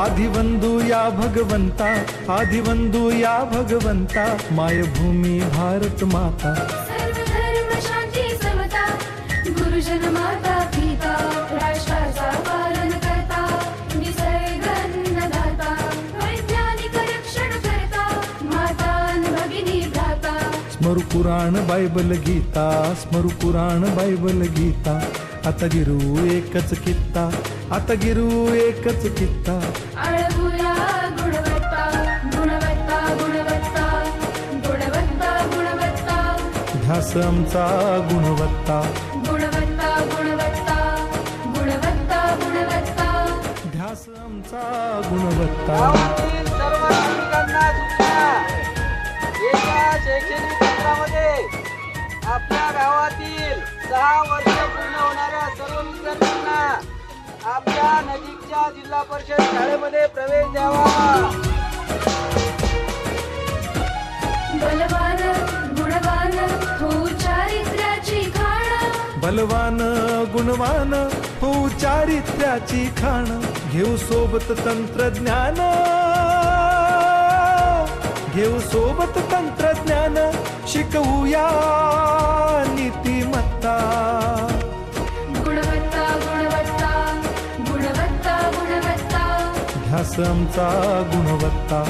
आदिवंदू या भगवंता आदिवंदू या भगवंता मायभूमी भारत माता। सर्व धर्म शांती समता गुरुजन माता पिता राष्ट्राचा पालन करता निसर्ग अन्नदाता वैज्ञानिक रक्षण करता माता अन भगिनी भ्राता। स्मरु पुराण बायबल गीता स्मरु पुराण बायबल गीता। आता गिरू एकच कित्ता आता गिरू एकच कित्ता. अळगुया गुणवत्ता गुणवत्ता गुणवत्ता गुणवत्ता गुणवत्ता. ध्यास आमचा गुणवत्ता. गुणवत्ता गुणवत्ता गुणवत्ता गुणवत्ता. ध्यास आमचा गुणवत्ता. आपल्या गावातील सहा वर्ष पूर्ण होणाऱ्या सर्व विद्यार्थ्यांना आपल्या नजीकच्या जिल्हा परिषद शाळेमध्ये प्रवेश द्यावा. बलवान गुणवान हो चारित्र्याची खाण. बलवान गुणवान हो चारित्र्याची खाण. घेऊ सोबत तंत्रज्ञान. घेऊ सोबत तंत्रज्ञान. शिकवूया नीतिमत्ता. गुणवत्ता गुणवत्ता गुणवत्ता गुणवत्ता. ध्यास आमचा गुणवत्ता.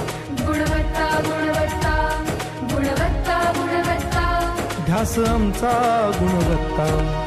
गुणवत्ता गुणवत्ता गुणवत्ता गुणवत्ता. ध्यास आमचा गुणवत्ता.